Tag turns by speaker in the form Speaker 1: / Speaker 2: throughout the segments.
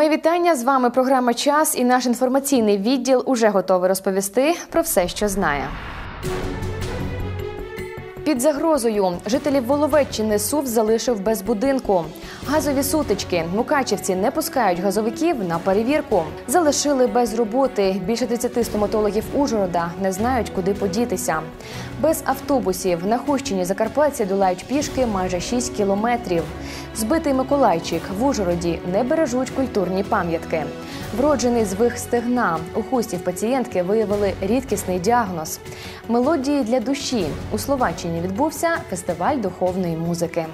Speaker 1: Моє вітання з вами. Програма Час і наш інформаційний відділ уже готовий розповісти про все, що знає. Під загрозою жителів Воловеччини СУВ залишив без будинку. Газові сутички. Мукачівці не пускають газовиків на перевірку. Залишили без роботи. Більше 30 стоматологів Ужгорода не знають, куди подітися. Без автобусів на Хущині закарпатці долають пішки майже 6 кілометрів. Збитий Миколайчик в Ужгороді не бережуть культурні пам'ятки. Вроджений звих стегна. У хусті в пацієнтки виявили рідкісний діагноз. Мелодії для душі. У Словаччині відбувся фестиваль духовної музики.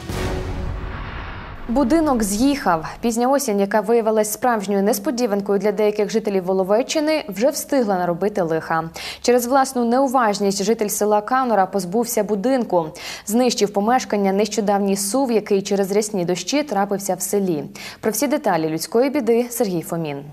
Speaker 1: Будинок з'їхав. Пізня осінь, яка виявилась справжньою несподіванкою для деяких жителів Воловеччини, вже встигла наробити лиха. Через власну неуважність житель села Канора позбувся будинку, знищив помешкання нещодавній сув, який через рясні дощі трапився в селі. Про всі деталі людської біди Сергій Фомін.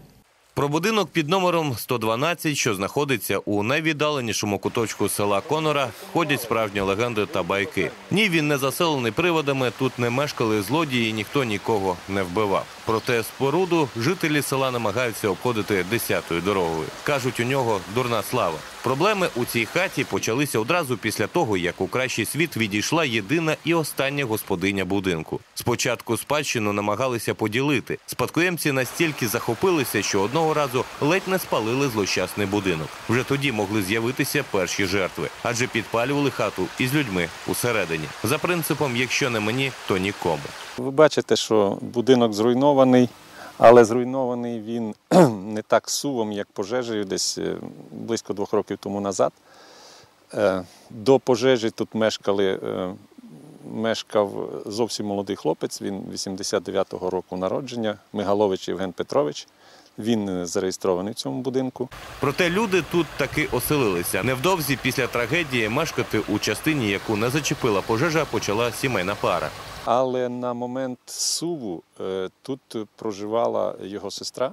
Speaker 2: Про будинок під номером 112, що знаходиться у найвіддаленішому куточку села Конора, ходять справжні легенди та байки. Ні, він не заселений приводами, тут не мешкали злодії, ніхто нікого не вбивав. Проте споруду жителі села намагаються обходити десятою дорогою. кажуть, у нього дурна слава. Проблеми у цій хаті почалися одразу після того, як у кращий світ відійшла єдина і остання господиня будинку. Спочатку спадщину намагалися поділити. Спадкоємці настільки захопилися, що одного разу ледь не спалили злощасний будинок. Вже тоді могли з'явитися перші жертви, адже підпалювали хату із людьми усередині. За принципом, якщо не мені, то нікому.
Speaker 3: Ви бачите, що будинок зруйнований, але зруйнований він не так сувом, як пожежею, десь е, близько двох років тому назад. Е, До пожежі тут мешкали, е, мешкав зовсім молодий хлопець, він 89-го року народження, Мигалович Євген Петрович. Він зареєстрований в цьому будинку.
Speaker 2: Проте люди тут таки оселилися. Невдовзі після трагедії мешкати у частині, яку не зачепила пожежа, почала сімейна пара.
Speaker 3: Але на момент суву е, тут проживала його сестра.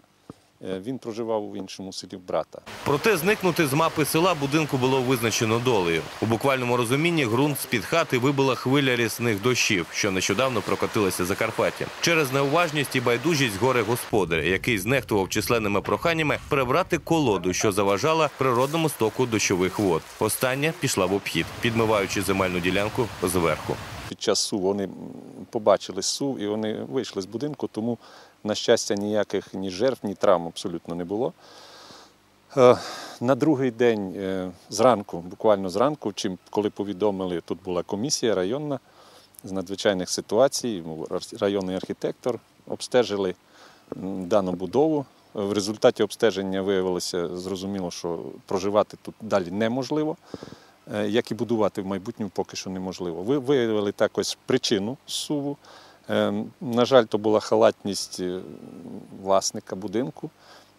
Speaker 3: Е, Він проживав у іншому селі в брата.
Speaker 2: Проте зникнути з мапи села будинку було визначено долею. У буквальному розумінні ґрунт з-під хати вибила хвиля рясних дощів, що нещодавно прокотилася Закарпаттям. Через неуважність і байдужість горе господаря, який знехтував численними проханнями прибрати колоду, що заважала природному стоку дощових вод. Остання пішла в обхід, підмиваючи земельну ділянку зверху.
Speaker 3: Під час суву вони побачили сув і вони вийшли з будинку, тому, на щастя, ніяких ні жертв, ні травм абсолютно не було. Е, На другий день е, зранку, буквально зранку, чим коли повідомили, тут була комісія районна з надзвичайних ситуацій, районний архітектор, обстежили дану будову. В результаті обстеження виявилося зрозуміло, що проживати тут далі неможливо. Е, як і будувати в майбутньому поки що неможливо. Ви виявили також причину суву. Е, На жаль, то була халатність е, власника будинку,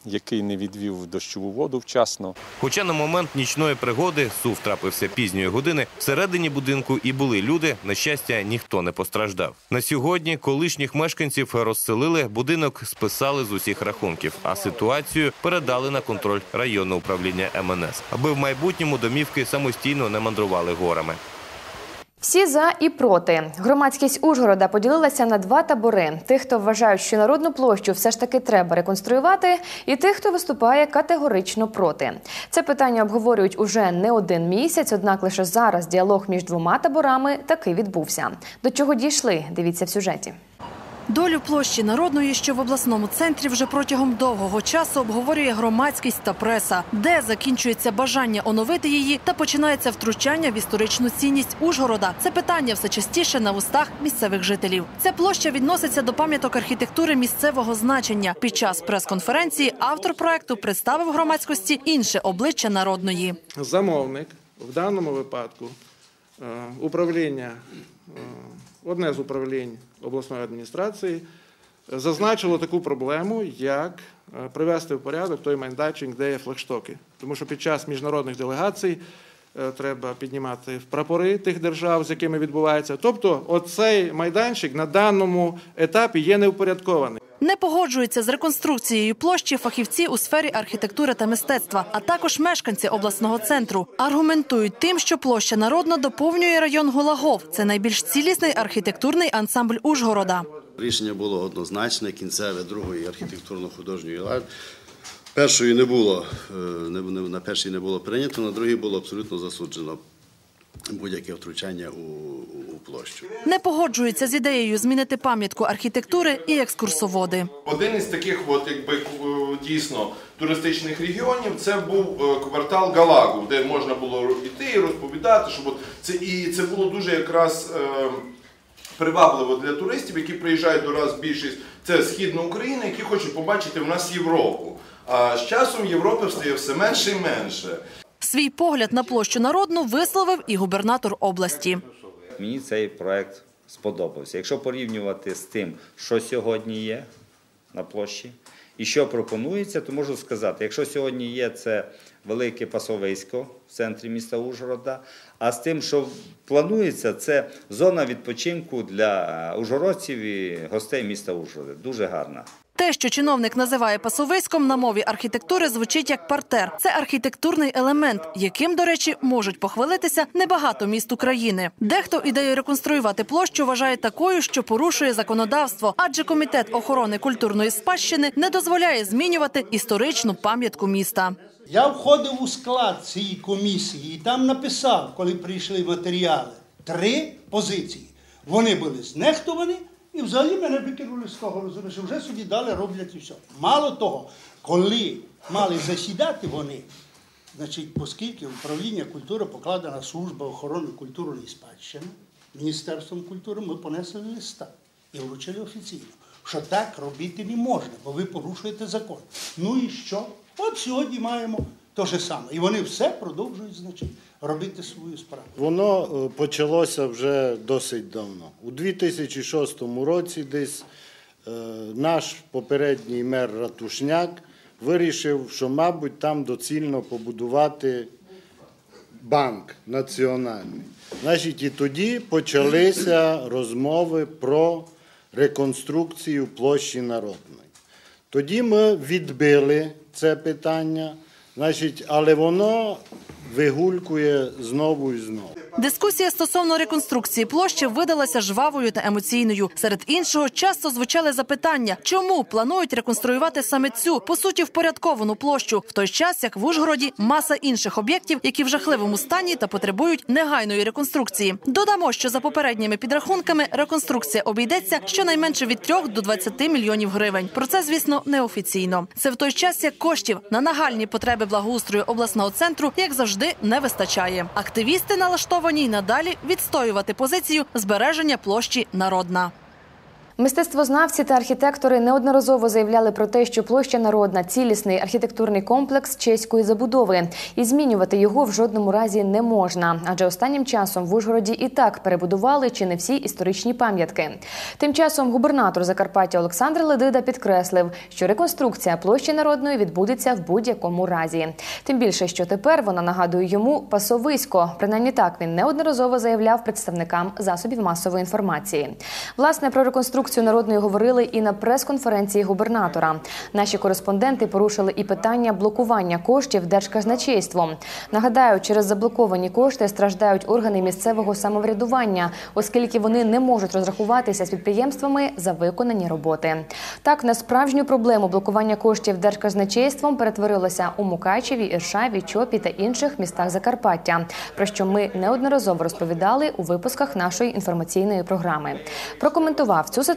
Speaker 3: який не відвів дощову воду вчасно.
Speaker 2: Хоча на момент нічної пригоди сув трапився пізньої години, всередині будинку і були люди. На щастя, ніхто не постраждав. На сьогодні колишніх мешканців розселили, будинок списали з усіх рахунків, а ситуацію передали на контроль районного управління МНС, аби в майбутньому домівки самостійно не мандрували горами.
Speaker 1: Всі за і проти. Громадськість Ужгорода поділилася на два табори: тих, хто вважають, що народну площу все ж таки треба реконструювати, і тих, хто виступає категорично проти. Це питання обговорюють уже не один місяць. Однак лише зараз діалог між двома таборами таки відбувся. До чого дійшли? Дивіться в сюжеті.
Speaker 4: Долю площі народної, що в обласному центрі вже протягом довгого часу обговорює громадськість та преса, де закінчується бажання оновити її та починається втручання в історичну цінність Ужгорода. Це питання все частіше на вустах місцевих жителів. Ця площа відноситься до пам'яток архітектури місцевого значення. Під час прес-конференції автор проекту представив громадськості інше обличчя народної.
Speaker 5: замовник в даному випадку е, управління, е, одне з управлінь обласної адміністрації зазначило таку проблему, як е, привести в порядок той майданчик, де є флагштоки. Тому що під час міжнародних делегацій е, треба піднімати прапори тих держав, з якими відбувається. Тобто, оцей майданчик на даному етапі є неупорядкований.
Speaker 4: Не погоджуються з реконструкцією площі фахівці у сфері архітектури та мистецтва, а також мешканці обласного центру. Аргументують тим, що площа народна доповнює район Гулагов. Це найбільш цілісний архітектурний ансамбль Ужгорода.
Speaker 6: Рішення було однозначне, кінцеве другої архітектурно-художньої ради. Першої не було, е, на першій не було прийнято, на другій було абсолютно засуджено будь-яке втручання у площу.
Speaker 4: Не погоджуються з ідеєю змінити пам'ятку архітектури і екскурсоводи.
Speaker 7: Один із таких, от якби е, дійсно туристичних регіонів, це був е, квартал Галагу, де можна було йти і розповідати, щоб от це і це було дуже якраз е, привабливо для туристів, які приїжджають до нас більшість. Це східна Україна, які хочуть побачити в нас Європу. А з часом Європи стає все менше і менше.
Speaker 4: Свій погляд на площу народну висловив і губернатор області.
Speaker 8: Мені цей проект сподобався. Якщо порівнювати з тим, що сьогодні є на площі і що пропонується, то можу сказати, якщо сьогодні є це велике пасовисько в центрі міста Ужгорода, а з тим, що планується, це зона відпочинку для е, ужгородців і гостей міста Ужгорода. Дуже гарна.
Speaker 4: Те, що чиновник називає пасовиськом, на мові архітектури звучить як партер. Це архітектурний елемент, яким, до речі, можуть похвалитися небагато міст України. Дехто ідею реконструювати площу вважає такою, що порушує законодавство, адже комітет охорони культурної спадщини не дозволяє змінювати історичну пам'ятку міста.
Speaker 9: Я входив у склад цієї комісії і там написав, коли прийшли матеріали, три позиції. Вони були знехтовані і взагалі мене викинули з того, розумієш, вже собі дали, роблять і все. Мало того, коли мали засідати вони, значить, оскільки управління культури покладена служба охорони культурної спадщини, Міністерством культури ми понесли листа і вручили офіційно, що так робити не можна, бо ви порушуєте закон. Ну і що? От сьогодні маємо те ж саме. І вони все продовжують, значить, робити свою справу.
Speaker 10: Воно е, почалося вже досить давно. У 2006 році десь е, наш попередній мер Ратушняк вирішив, що, мабуть, там доцільно побудувати банк національний. Значить, і тоді почалися розмови про реконструкцію площі народної. Тоді ми відбили це питання, значить, але воно вигулькує знову і знову.
Speaker 4: Дискусія стосовно реконструкції площі видалася жвавою та емоційною. Серед іншого, часто звучали запитання, чому планують реконструювати саме цю по суті впорядковану площу, в той час як в Ужгороді маса інших об'єктів, які в жахливому стані та потребують негайної реконструкції. Додамо, що за попередніми підрахунками реконструкція обійдеться щонайменше від 3 до 20 мільйонів гривень. Про це, звісно, неофіційно. Це в той час, як коштів на нагальні потреби благоустрою обласного центру, як завжди, не вистачає. Активісти налаштовані й надалі відстоювати позицію збереження площі народна.
Speaker 1: Мистецтвознавці та архітектори неодноразово заявляли про те, що площа народна цілісний архітектурний комплекс чеської забудови, і змінювати його в жодному разі не можна. Адже останнім часом в Ужгороді і так перебудували чи не всі історичні пам'ятки. Тим часом губернатор Закарпаття Олександр Ледида підкреслив, що реконструкція площі народної відбудеться в будь-якому разі. Тим більше, що тепер вона нагадує йому пасовисько. Принаймні так він неодноразово заявляв представникам засобів масової інформації. Власне про реконструкцію народної говорили і на прес-конференції губернатора. Наші кореспонденти порушили і питання блокування коштів держказначейством. Нагадаю, через заблоковані кошти страждають органи місцевого самоврядування, оскільки вони не можуть розрахуватися з підприємствами за виконані роботи. Так на справжню проблему блокування коштів держказначейством перетворилося у Мукачеві, Іршаві, Чопі та інших містах Закарпаття, про що ми неодноразово розповідали у випусках нашої інформаційної програми. Прокоментував цю ситуацію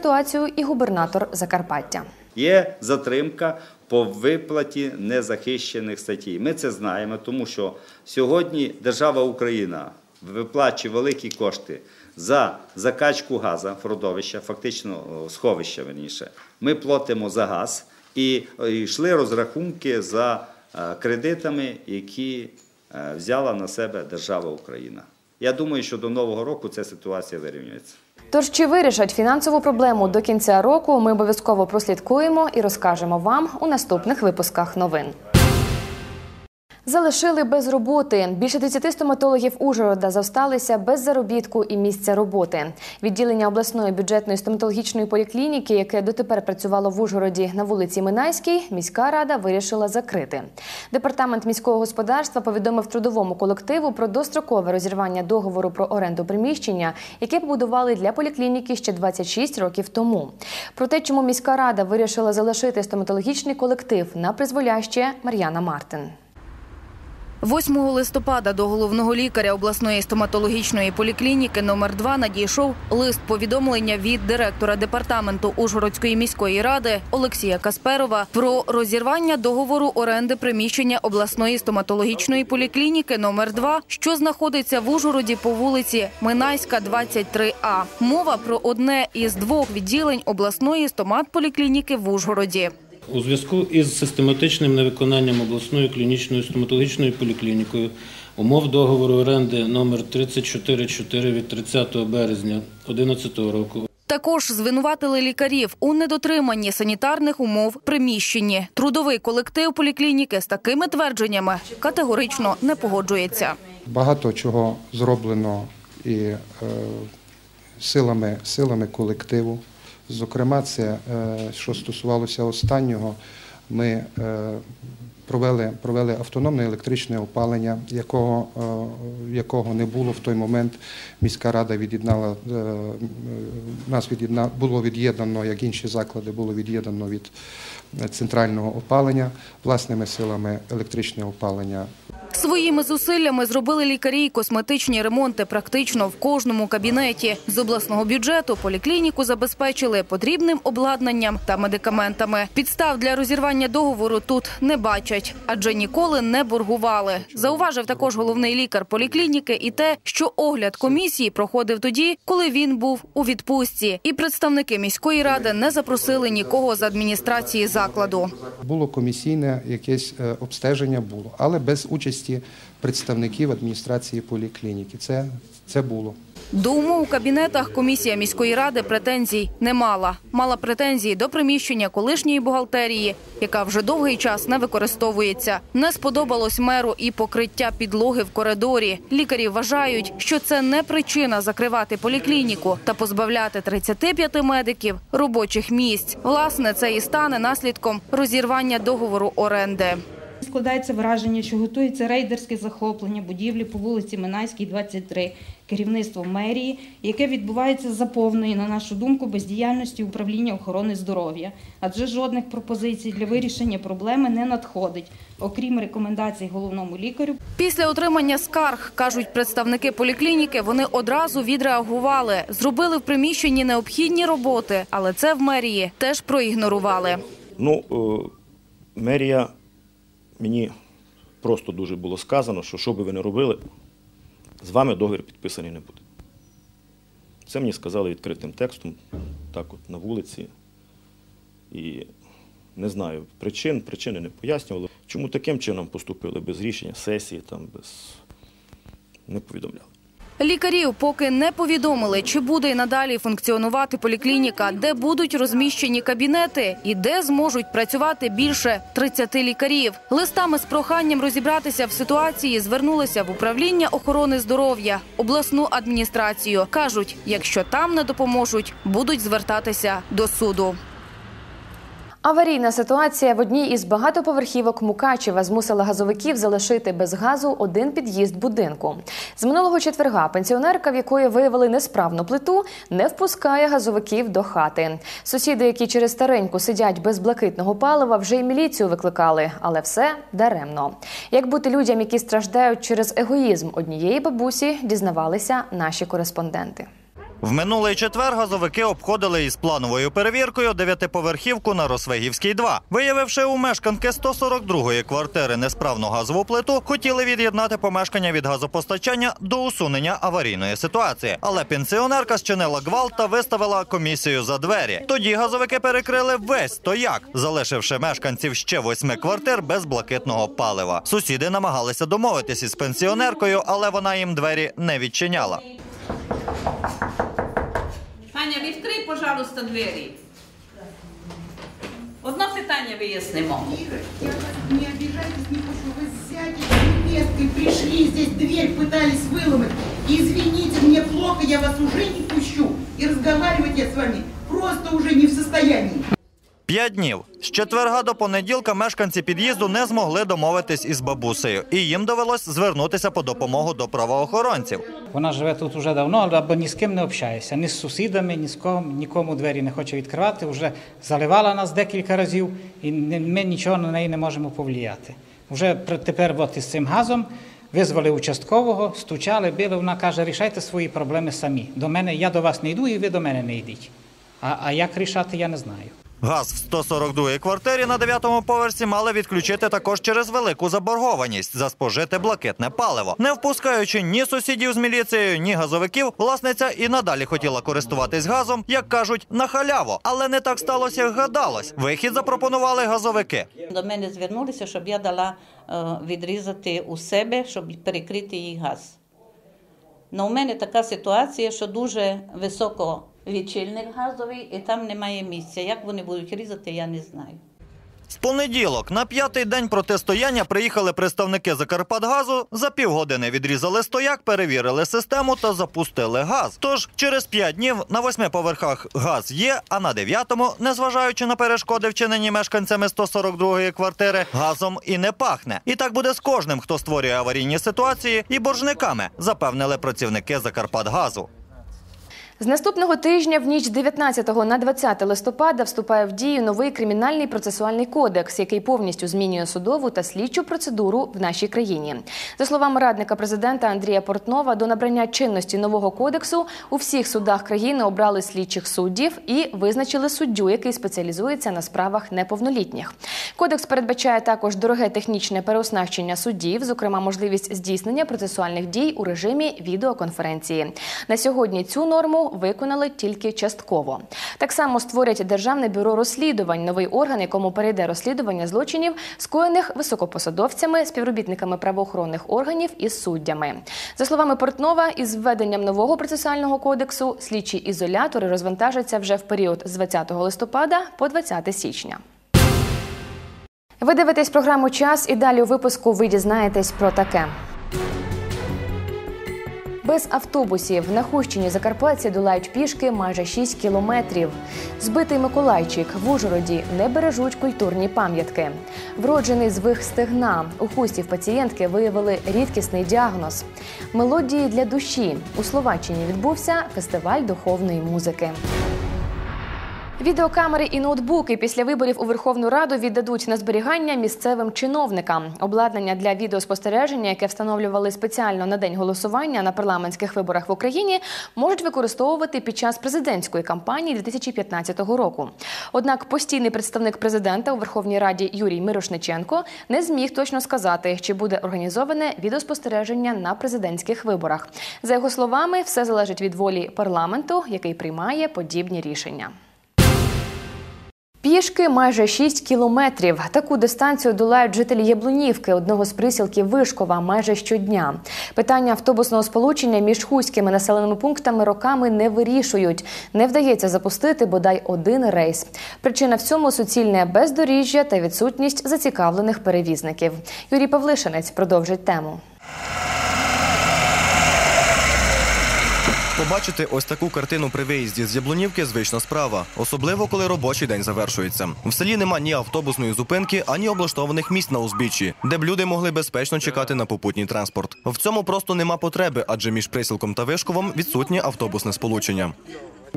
Speaker 1: і губернатор Закарпаття.
Speaker 8: Є затримка по виплаті незахищених статей. Ми це знаємо, тому що сьогодні держава Україна виплачує великі кошти за закачку газу, родовища, фактично сховища верніше. Ми платимо за газ і е, йшли розрахунки за е, кредитами, які е, взяла на себе держава Україна. Я думаю, що до нового року ця ситуація вирівнюється.
Speaker 1: Тож чи вирішать фінансову проблему до кінця року? Ми обов'язково прослідкуємо і розкажемо вам у наступних випусках новин. Залишили без роботи. Більше 30 стоматологів Ужгорода завсталися без заробітку і місця роботи. Відділення обласної бюджетної стоматологічної поліклініки, яке дотепер працювало в Ужгороді на вулиці Минайській, міська рада вирішила закрити. Департамент міського господарства повідомив трудовому колективу про дострокове розірвання договору про оренду приміщення, яке побудували для поліклініки ще 26 років тому. Про те, чому міська рада вирішила залишити стоматологічний колектив на призволяще Мар'яна Мартин.
Speaker 11: 8 листопада до головного лікаря обласної стоматологічної поліклініки номер 2 надійшов лист повідомлення від директора департаменту Ужгородської міської ради Олексія Касперова про розірвання договору оренди приміщення обласної стоматологічної поліклініки номер 2 що знаходиться в Ужгороді по вулиці Минайська, 23А. Мова про одне із двох відділень обласної стоматполіклініки в Ужгороді.
Speaker 12: У зв'язку із систематичним невиконанням обласною клінічною стоматологічною поліклінікою умов договору оренди номер 344 від 30 березня 2011 року
Speaker 11: Також звинуватили лікарів у недотриманні санітарних умов приміщенні. Трудовий колектив поліклініки з такими твердженнями категорично не погоджується.
Speaker 13: Багато чого зроблено і е, силами, силами колективу. Зокрема, це е, що стосувалося останнього, ми е, провели, провели автономне електричне опалення, якого, е, якого не було в той момент. Міська рада від'єднала нас від'єдна було від'єднано, як інші заклади, було від'єднано від центрального опалення власними силами електричне опалення
Speaker 11: Своїми зусиллями зробили лікарі косметичні ремонти практично в кожному кабінеті. З обласного бюджету поліклініку забезпечили потрібним обладнанням та медикаментами. Підстав для розірвання договору тут не бачать, адже ніколи не боргували. Зауважив також головний лікар поліклініки і те, що огляд комісії проходив тоді, коли він був у відпустці, і представники міської ради не запросили нікого з адміністрації закладу.
Speaker 13: Було комісійне якесь е, обстеження, було, але без участі представників адміністрації поліклініки. Це, це було.
Speaker 11: До умов у кабінетах комісія міської ради претензій не мала. Мала претензії до приміщення колишньої бухгалтерії, яка вже довгий час не використовується. Не сподобалось меру і покриття підлоги в коридорі. Лікарі вважають, що це не причина закривати поліклініку та позбавляти 35 медиків робочих місць. Власне, це і стане наслідком розірвання договору оренди.
Speaker 14: Складається враження, що готується рейдерське захоплення будівлі по вулиці Минайській, 23, керівництвом мерії, яке відбувається за повної, на нашу думку, бездіяльності управління охорони здоров'я, адже жодних пропозицій для вирішення проблеми не надходить, окрім рекомендацій головному лікарю.
Speaker 11: Після отримання скарг, кажуть представники поліклініки, вони одразу відреагували, зробили в приміщенні необхідні роботи, але це в мерії теж проігнорували.
Speaker 15: Ну, е, мерія мені просто дуже було сказано, що що би ви не робили, з вами договір підписаний не буде. Це мені сказали відкритим текстом, так от на вулиці. І не знаю причин, причини не пояснювали. Чому таким чином поступили без рішення сесії, там без не повідомляли.
Speaker 11: Лікарів поки не повідомили, чи буде й надалі функціонувати поліклініка, де будуть розміщені кабінети і де зможуть працювати більше 30 лікарів. Листами з проханням розібратися в ситуації звернулися в управління охорони здоров'я, обласну адміністрацію. кажуть, якщо там не допоможуть, будуть звертатися до суду.
Speaker 1: Аварійна ситуація в одній із багатоповерхівок Мукачева змусила газовиків залишити без газу один під'їзд будинку. З минулого четверга пенсіонерка, в якої виявили несправну плиту, не впускає газовиків до хати. Сусіди, які через стареньку сидять без блакитного палива, вже й міліцію викликали, але все даремно. Як бути людям, які страждають через егоїзм однієї бабусі, дізнавалися наші кореспонденти.
Speaker 16: В минулий четвер газовики обходили із плановою перевіркою дев'ятиповерхівку на Росвегівській 2. Виявивши у мешканки 142-ї квартири несправну газову плиту, хотіли від'єднати помешкання від газопостачання до усунення аварійної ситуації. Але пенсіонерка зчинила гвалт та виставила комісію за двері. Тоді газовики перекрили весь стояк, залишивши мешканців ще восьми квартир без блакитного палива. Сусіди намагалися домовитись із пенсіонеркою, але вона їм двері не відчиняла.
Speaker 17: Таня, відкрий, пожалуйста, двері. Одно питання вияснимо.
Speaker 18: Не обижайтесь, не хочу, вы сядете. повесткой пришли, здесь дверь пытались выломать. Извините, мне плохо, я вас уже не пущу. И разговаривать я с вами просто уже не в состоянии.
Speaker 16: П'ять днів. З четверга до понеділка мешканці під'їзду не змогли домовитись із бабусею, і їм довелось звернутися по допомогу до правоохоронців.
Speaker 19: Вона живе тут вже давно, але ні з ким не общається, ні з сусідами, ні з ким, нікому двері не хоче відкривати. Вже заливала нас декілька разів, і ми нічого на неї не можемо повлияти. Вже тепер от із цим газом визвали участкового, стучали, били. Вона каже, рішайте свої проблеми самі. До мене я до вас не йду, і ви до мене не йдіть. А, а як рішати, я не знаю.
Speaker 16: Газ в 142-й квартирі на 9-му поверсі мали відключити також через велику заборгованість за спожите блакитне паливо. Не впускаючи ні сусідів з міліцією, ні газовиків, власниця і надалі хотіла користуватись газом, як кажуть, на халяву. Але не так сталося, як гадалось. Вихід запропонували газовики.
Speaker 20: До мене звернулися, щоб я дала е, відрізати у себе, щоб перекрити їй газ. Ну, у мене така ситуація, що дуже високо лічильник газовий, і там немає місця. Як вони будуть різати, я не знаю.
Speaker 16: В понеділок на п'ятий день протистояння приїхали представники Закарпатгазу. За півгодини відрізали стояк, перевірили систему та запустили газ. Тож через п'ять днів на восьми поверхах газ є, а на дев'ятому, незважаючи на перешкоди, вчинені мешканцями 142-ї квартири, газом і не пахне. І так буде з кожним, хто створює аварійні ситуації, і боржниками, запевнили працівники Закарпатгазу.
Speaker 1: З наступного тижня в ніч 19 на 20 листопада вступає в дію новий кримінальний процесуальний кодекс, який повністю змінює судову та слідчу процедуру в нашій країні. За словами радника президента Андрія Портнова, до набрання чинності нового кодексу у всіх судах країни обрали слідчих суддів і визначили суддю, який спеціалізується на справах неповнолітніх. Кодекс передбачає також дороге технічне переоснащення суддів, зокрема можливість здійснення процесуальних дій у режимі відеоконференції. На сьогодні цю норму виконали тільки частково. Так само створять Державне бюро розслідувань, новий орган, якому перейде розслідування злочинів, скоєних високопосадовцями, співробітниками правоохоронних органів і суддями. За словами Портнова, із введенням нового процесуального кодексу слідчі ізолятори розвантажаться вже в період з 20 листопада по 20 січня. Ви дивитесь програму Час і далі у випуску ви дізнаєтесь про таке. Без автобусів на Хущині закарпатці долають пішки майже 6 кілометрів. Збитий Миколайчик в Ужгороді не бережуть культурні пам'ятки. Вроджений звих стегна. У хусті пацієнтки виявили рідкісний діагноз. Мелодії для душі. У Словаччині відбувся фестиваль духовної музики. Відеокамери і ноутбуки після виборів у Верховну Раду віддадуть на зберігання місцевим чиновникам. Обладнання для відеоспостереження, яке встановлювали спеціально на день голосування на парламентських виборах в Україні, можуть використовувати під час президентської кампанії 2015 року. Однак постійний представник президента у Верховній Раді Юрій Мирошниченко не зміг точно сказати, чи буде організоване відеоспостереження на президентських виборах. За його словами, все залежить від волі парламенту, який приймає подібні рішення. Пішки майже 6 кілометрів. Таку дистанцію долають жителі Яблунівки, одного з присілків Вишкова, майже щодня. Питання автобусного сполучення між хуськими населеними пунктами роками не вирішують. Не вдається запустити бодай один рейс. Причина в цьому суцільне бездоріжжя та відсутність зацікавлених перевізників. Юрій Павлишинець продовжить тему.
Speaker 21: Побачити ось таку картину при виїзді з Яблунівки звична справа, особливо коли робочий день завершується. В селі нема ні автобусної зупинки, ані облаштованих місць на узбіччі, де б люди могли безпечно чекати на попутній транспорт. В цьому просто нема потреби, адже між присілком та вишковом відсутнє автобусне сполучення.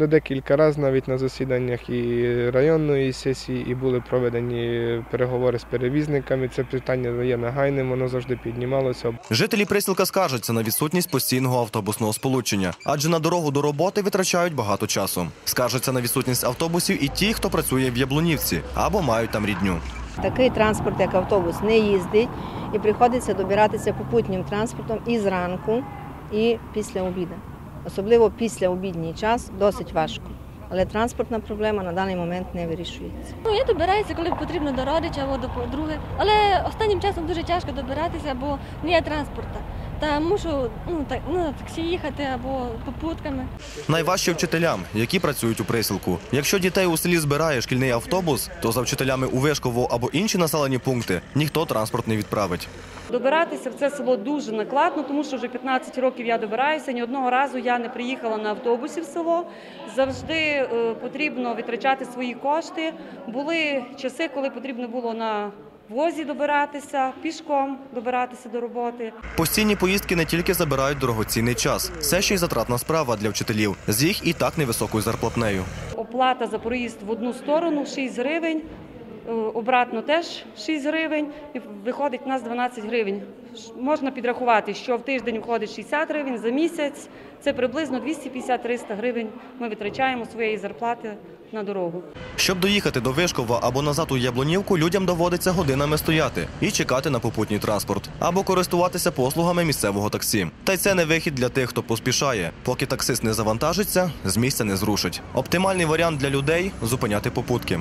Speaker 22: Декілька разів навіть на засіданнях і районної сесії, і були проведені переговори з перевізниками. Це питання є нагайним, воно завжди піднімалося.
Speaker 21: Жителі присілка скаржаться на відсутність постійного автобусного сполучення, адже на дорогу до роботи витрачають багато часу. Скаржаться на відсутність автобусів і ті, хто працює в Яблунівці або мають там рідню.
Speaker 23: Такий транспорт, як автобус, не їздить і приходиться добиратися попутнім транспортом і зранку, і після обіду. Особливо після обідній час досить важко. Але транспортна проблема на даний момент не вирішується.
Speaker 24: Ну, я добираюся, коли потрібно до родича або до подруги. Але останнім часом дуже тяжко добиратися, бо не є транспорту.
Speaker 25: Та мушу ну, так, ну, на таксі їхати або попутками.
Speaker 21: Найважче вчителям, які працюють у присілку. Якщо дітей у селі збирає шкільний автобус, то за вчителями у Вишково або інші населені пункти ніхто транспорт не відправить.
Speaker 26: Добиратися в це село дуже накладно, тому що вже 15 років я добираюся. Ні одного разу я не приїхала на автобусі в село. Завжди е, потрібно витрачати свої кошти. Були часи, коли потрібно було на возі добиратися, пішком добиратися до роботи.
Speaker 21: Постійні поїздки не тільки забирають дорогоцінний час, це ще й затратна справа для вчителів з їх і так невисокою зарплатнею.
Speaker 26: Оплата за проїзд в одну сторону 6 гривень, обратно теж 6 гривень, і виходить у нас 12 гривень. Можна підрахувати, що в тиждень входить 60 гривень, за місяць це приблизно 250-300 гривень ми витрачаємо своєї зарплати на дорогу.
Speaker 21: Щоб доїхати до Вишкова або назад у Яблунівку, людям доводиться годинами стояти і чекати на попутній транспорт або користуватися послугами місцевого таксі. Та й це не вихід для тих, хто поспішає. Поки таксист не завантажиться, з місця не зрушить. Оптимальний варіант для людей зупиняти попутки.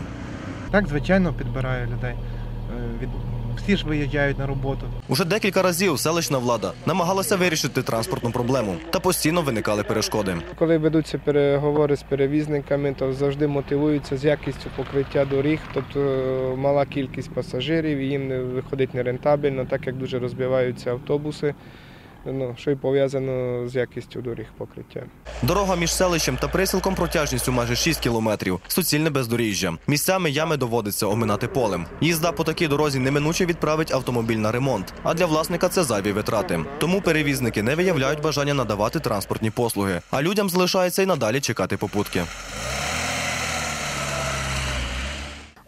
Speaker 10: Так, звичайно, підбираю людей. Е, Від... Всі ж виїжджають на роботу.
Speaker 21: Уже декілька разів селищна влада намагалася вирішити транспортну проблему, та постійно виникали перешкоди.
Speaker 22: Коли ведуться переговори з перевізниками, то завжди мотивуються з якістю покриття доріг, тобто е, мала кількість пасажирів, і їм не виходить нерентабельно, так як дуже розбиваються автобуси, ну, що й пов'язано з якістю доріг покриття.
Speaker 21: Дорога між селищем та присілком протяжністю майже 6 кілометрів. Суцільне бездоріжжя. Місцями ями доводиться оминати полем. Їзда по такій дорозі неминуче відправить автомобіль на ремонт. А для власника це зайві витрати. Тому перевізники не виявляють бажання надавати транспортні послуги. А людям залишається й надалі чекати попутки.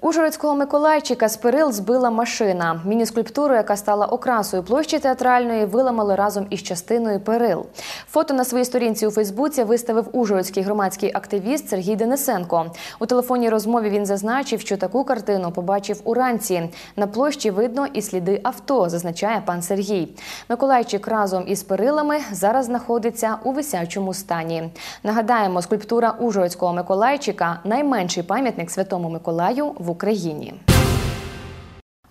Speaker 1: Ужгородського Миколайчика з перил збила машина. Міні-скульптуру, яка стала окрасою площі театральної, виламали разом із частиною перил. Фото на своїй сторінці у Фейсбуці виставив ужгородський громадський активіст Сергій Денисенко. У телефонній розмові він зазначив, що таку картину побачив уранці. На площі видно і сліди авто, зазначає пан Сергій. Миколайчик разом із перилами зараз знаходиться у висячому стані. Нагадаємо, скульптура Ужгородського Миколайчика найменший пам'ятник Святому Миколаю в Україні.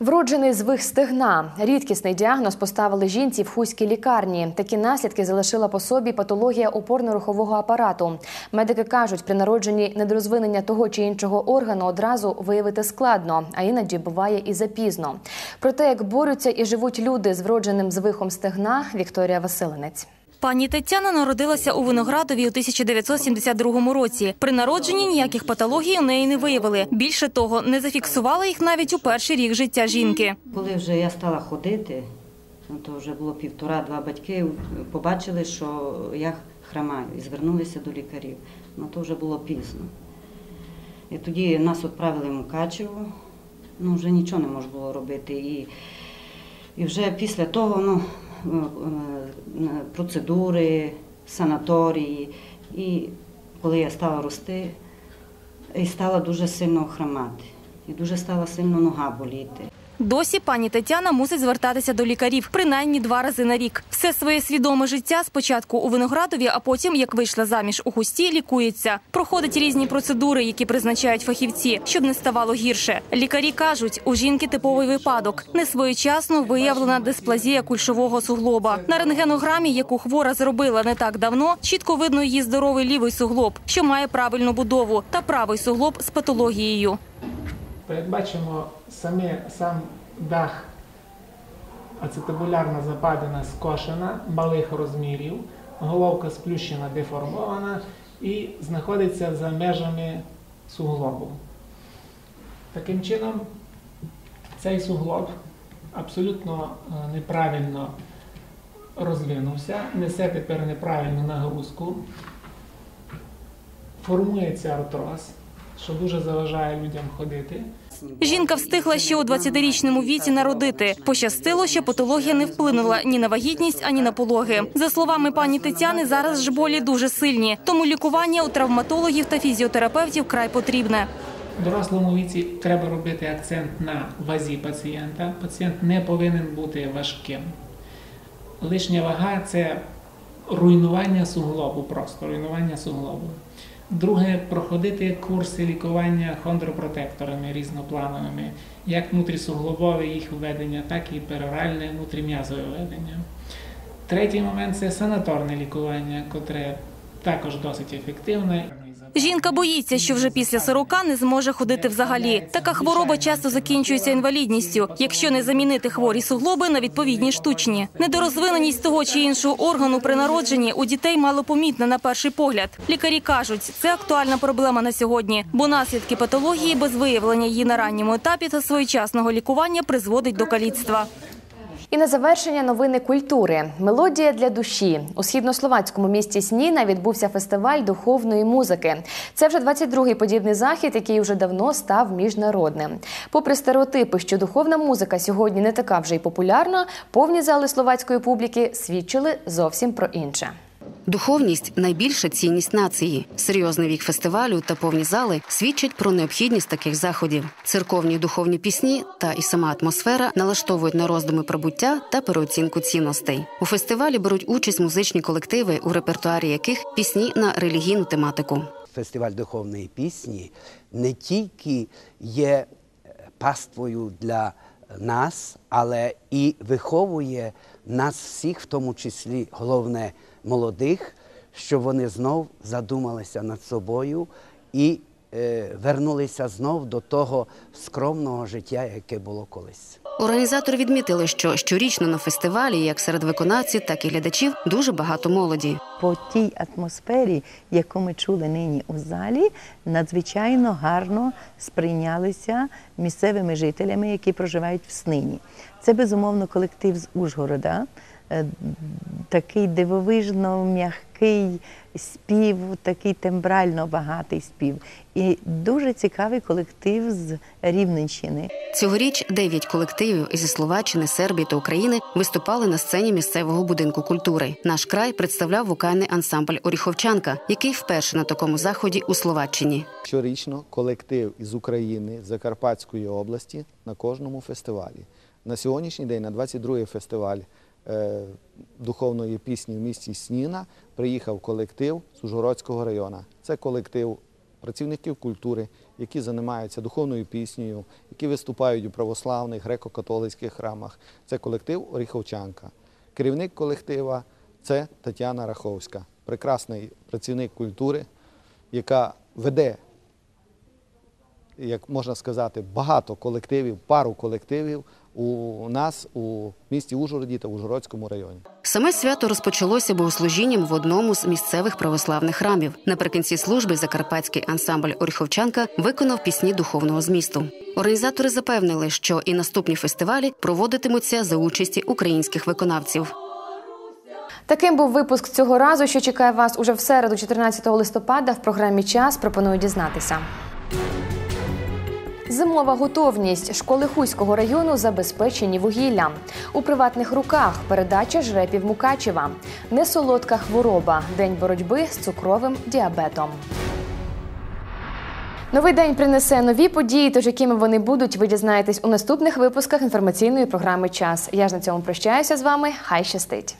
Speaker 1: Вроджений звих стегна. Рідкісний діагноз поставили жінці в хуській лікарні. Такі наслідки залишила по собі патологія опорно-рухового апарату. Медики кажуть, при народженні недорозвинення того чи іншого органу одразу виявити складно, а іноді буває і запізно. Про те, як борються і живуть люди з вродженим звихом стегна, Вікторія Василинець.
Speaker 27: Пані Тетяна народилася у Виноградові у 1972 році. При народженні ніяких патологій у неї не виявили. Більше того, не зафіксували їх навіть у перший рік життя жінки.
Speaker 24: Коли вже я стала ходити, ну, то вже було півтора-два батьки, побачили, що я хромаю, і звернулися до лікарів. Ну то вже було пізно. І тоді нас відправили в Мукачево, ну вже нічого не можна було робити. І, і вже після того ну, процедури, санаторії. І коли я стала рости, і стала дуже сильно хромати. І дуже стала сильно нога боліти.
Speaker 27: Досі пані Тетяна мусить звертатися до лікарів принаймні два рази на рік. Все своє свідоме життя спочатку у Виноградові, а потім, як вийшла заміж у хусті, лікується. Проходить різні процедури, які призначають фахівці, щоб не ставало гірше. Лікарі кажуть, у жінки типовий випадок. Несвоєчасно виявлена дисплазія кульшового суглоба. На рентгенограмі, яку хвора зробила не так давно, чітко видно її здоровий лівий суглоб, що має правильну будову, та правий суглоб з патологією.
Speaker 28: Як бачимо, самі, сам дах ацетабулярна западина скошена, малих розмірів, головка сплющена, деформована і знаходиться за межами суглобу. Таким чином, цей суглоб абсолютно е, неправильно розвинувся, несе тепер неправильну нагрузку, формується артроз, що дуже заважає людям ходити.
Speaker 27: Жінка встигла ще у 20-річному віці народити. Пощастило, що патологія не вплинула ні на вагітність, ані на пологи. За словами пані Тетяни, зараз ж болі дуже сильні, тому лікування у травматологів та фізіотерапевтів край потрібне.
Speaker 28: В дорослому віці треба робити акцент на вазі пацієнта. Пацієнт не повинен бути важким. Лишня вага це руйнування суглобу, просто руйнування суглобу. Друге, проходити курси лікування хондропротекторами різноплановими, як внутрісуглобове їх введення, так і пероральне внутрім'язове введення. Третій момент це санаторне лікування, котре також досить ефективне.
Speaker 11: Жінка боїться, що вже після 40 не зможе ходити взагалі. Така хвороба часто закінчується інвалідністю, якщо не замінити хворі суглоби на відповідні штучні. Недорозвиненість того чи іншого органу при народженні у дітей малопомітна на перший погляд. Лікарі кажуть, це актуальна проблема на сьогодні, бо наслідки патології без виявлення її на ранньому етапі та своєчасного лікування призводить до каліцтва.
Speaker 1: І на завершення новини культури. Мелодія для душі у східнословацькому місті Сніна відбувся фестиваль духовної музики. Це вже 22-й подібний захід, який вже давно став міжнародним. Попри стереотипи, що духовна музика сьогодні не така вже й популярна, повні зали словацької публіки свідчили зовсім про інше.
Speaker 29: Духовність найбільша цінність нації. Серйозний вік фестивалю та повні зали свідчать про необхідність таких заходів. Церковні духовні пісні та і сама атмосфера налаштовують на роздуми про буття та переоцінку цінностей. У фестивалі беруть участь музичні колективи, у репертуарі яких пісні на релігійну тематику.
Speaker 30: Фестиваль духовної пісні не тільки є паствою для нас, але і виховує нас всіх, в тому числі головне молодих, щоб вони знов задумалися над собою і е, вернулися знов до того скромного життя, яке було колись.
Speaker 29: Організатори відмітили, що щорічно на фестивалі, як серед виконавців, так і глядачів, дуже багато молоді.
Speaker 31: По тій атмосфері, яку ми чули нині у залі, надзвичайно гарно сприйнялися місцевими жителями, які проживають в Снині. Це безумовно колектив з Ужгорода. Е, Такий дивовижно м'який спів, такий тембрально багатий спів. І дуже цікавий колектив з Рівненщини.
Speaker 29: Цьогоріч дев'ять колективів зі Словаччини, Сербії та України виступали на сцені місцевого будинку культури. Наш край представляв вокальний ансамбль Оріховчанка, який вперше на такому заході у Словаччині.
Speaker 32: Щорічно колектив із України, Закарпатської області на кожному фестивалі. На сьогоднішній день, на 22-й фестиваль духовної пісні в місті Сніна, приїхав колектив з Ужгородського району. Це колектив працівників культури, які займаються духовною піснею, які виступають у православних, греко-католицьких храмах. Це колектив Оріховчанка. Керівник колектива це Тетяна Раховська, прекрасний працівник культури, яка веде, як можна сказати, багато колективів, пару колективів у нас у місті Ужгороді та Ужгородському районі.
Speaker 29: Саме свято розпочалося богослужінням в одному з місцевих православних храмів. Наприкінці служби закарпатський ансамбль Оріховчанка виконав пісні духовного змісту. Організатори запевнили, що і наступні фестивалі проводитимуться за участі українських виконавців.
Speaker 1: Таким був випуск цього разу, що чекає вас уже в середу, 14 листопада. В програмі час пропоную дізнатися. Зимова готовність школи Хуського району забезпечені вугіллям. У приватних руках передача жрепів Мукачева. Несолодка хвороба. День боротьби з цукровим діабетом. Новий день принесе нові події, тож якими вони будуть, ви дізнаєтесь у наступних випусках інформаційної програми Час. Я ж на цьому прощаюся з вами. Хай щастить!